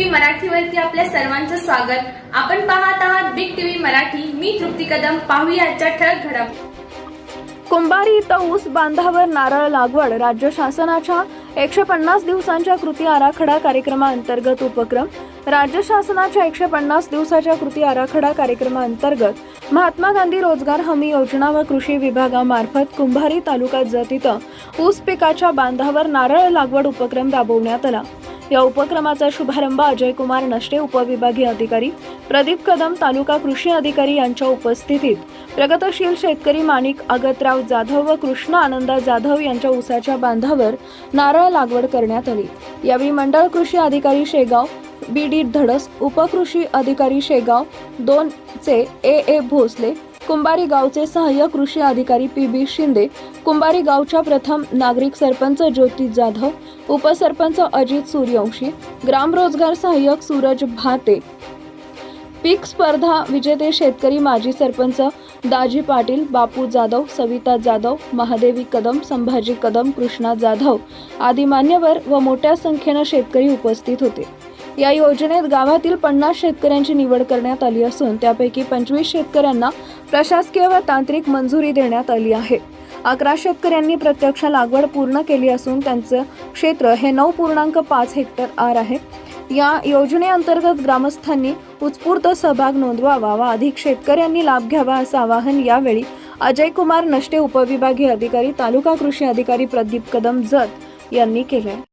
मराठीवरती आपल्या सर्वांचं स्वागत. आपण पाहत आहात बिग टीव्ही मराठी. मी तृप्ती कदम. पाहूया आजच्या ठळक घडामोडी कुंभारी इथं ऊस बांधावर नारळ लागवड. राज्य शासनाच्या एकशे पन्नास दिवसांच्या कृती आराखडा कार्यक्रमाअंतर्गत उपक्रम. राज्य शासनाच्या एकशे पन्नास दिवसाच्या कृती आराखडा कार्यक्रमाअंतर्गत महात्मा गांधी रोजगार हमी योजना व कृषी विभागामार्फत कुंभारी तालुक्यात जत इथं ऊस पिकाच्या बांधावर नारळ लागवड उपक्रम राबवण्यात आला. या उपक्रमाचा शुभारंभ अजय कुमार नष्टे उपविभागीय अधिकारी प्रदीप कदम तालुका कृषी अधिकारी यांच्या उपस्थितीत. प्रगतशील शेतकरी माणिक अगतराव जाधव व कृष्ण आनंदा जाधव यांच्या ऊसाच्या बांधावर नारळ लागवड करण्यात आली. यावेळी मंडळ कृषी अधिकारी शेगाव बी डी धडस उपकृषी अधिकारी शेगाव दोन चे ए ए भोसले कुंभारी गावचे सहाय्यक कृषी अधिकारी पी बी शिंदे कुंभारी गावच्या प्रथम नागरिक सरपंच ज्योती जाधव उपसरपंच अजित सूर्यवंशी ग्रामरोजगार सहाय्यक सूरज भाते. पीक स्पर्धा विजेते शेतकरी माजी सरपंच दाजी पाटील बापू जाधव सविता जाधव महादेवी कदम संभाजी कदम कृष्णा जाधव आदी मान्यवर व मोठ्या संख्येनं शेतकरी उपस्थित होते. या योजनेत गावातील पन्नास शेतकऱ्यांची निवड करण्यात आली असून त्यापैकी पंचवीस शेतकऱ्यांना प्रशासकीय व तांत्रिक मंजुरी देण्यात आली आहे. अकरा शेतकऱ्यांनी प्रत्यक्ष लागवड पूर्ण केली असून त्यांचं क्षेत्र हे नऊ पूर्णांक पाच हेक्टर आर आहे. या योजनेअंतर्गत ग्रामस्थांनी उत्स्फूर्त सहभाग नोंदवावा व अधिक शेतकऱ्यांनी लाभ घ्यावा असं आवाहन यावेळी अजय कुमार नष्टे उपविभागीय अधिकारी तालुका कृषी अधिकारी प्रदीप कदम जत यांनी केले